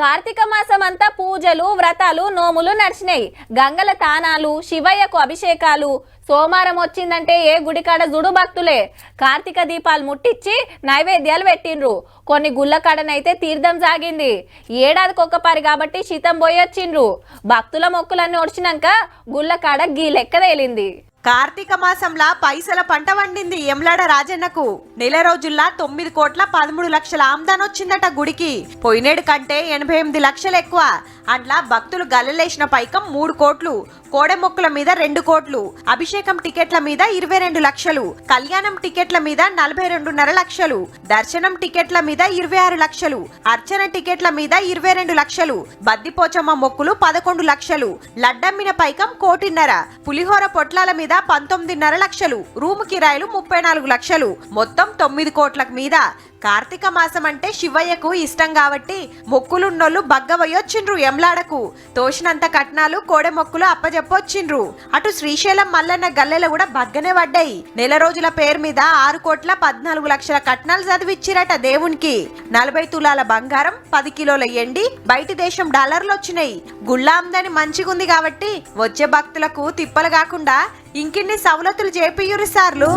కార్తీక మాసం అంతా పూజలు వ్రతాలు నోములు నడిచినాయి. గంగల తానాలు శివయ్యకు అభిషేకాలు. సోమవారం వచ్చిందంటే ఏ గుడికాడ జుడు భక్తులే. కార్తీక దీపాలు ముట్టించి నైవేద్యాలు పెట్టిండ్రు. కొన్ని గుళ్ళకాడనైతే తీర్థం సాగింది. ఏడాదికి ఒక్క పరి కాబట్టి శీతం పోయొచ్చిండ్రు. భక్తుల మొక్కులన్నీ ఒడిచినాక గుళ్ళకాడ గీ లెక్క తేలింది. కార్తీక మాసంలా పైసల పంట వండింది ఎమ్లాడ రాజన్నకు. నెల రోజుల్లా తొమ్మిది కోట్ల పదమూడు లక్షల ఆమ్దాన్ వచ్చిందట గుడికి. పోయినేడు కంటే ఎనభై ఎనిమిది లక్షలు ఎక్కువ. అట్లా భక్తులు గల్లలేసిన పైకం మూడు కోట్లు. కోడె మొక్కల మీద రెండు కోట్లు. అభిషేకం టికెట్ల మీద ఇరవై రెండు లక్షలు. కళ్యాణం టికెట్ల మీద నలభై రెండున్నర లక్షలు. దర్శనం టికెట్ల మీద ఇరవై ఆరు లక్షలు. అర్చన టికెట్ల మీద ఇరవై రెండు లక్షలు. బద్దిపోచమ్మ మొక్కులు పదకొండు లక్షలు. లడ్డమ్మిన పైకం కోటిన్నర. పులిహోర పొట్లాల మీద పంతొమ్మిదిన్నర లక్షలు రూమ్ కిరాయిలు ముప్పై నాలుగు లక్షలు. మొత్తం తొమ్మిది కోట్ల మీద కార్తీక మాసం అంటే శివయ్యకు ఇష్టం కాబట్టి మొక్కులున్నోళ్ళు బగ్గవయ్యొచ్చిండ్రు ఎమ్లాడకు తోసినంత కట్నాలు కోడె మొక్కులు అప్పజెప్పొచ్చిండ్రు. అటు శ్రీశైలం మల్లన్న గల్లెలు కూడా బగ్గనే పడ్డాయి. నెల రోజుల పేరు మీద ఆరు కోట్ల పద్నాలుగు లక్షల కట్నాలు చదివిచ్చిరట దేవునికి. నలభై తులాల బంగారం పది కిలోల ఎండి బయటి దేశం డాలర్లు వచ్చినాయి. గుళ్ళ ఆమ్దాని మంచిగుంది కాబట్టి వచ్చే భక్తులకు తిప్పలు కాకుండా ఇంకిన్ని సవలతులు చేపియ్యురు సార్లు.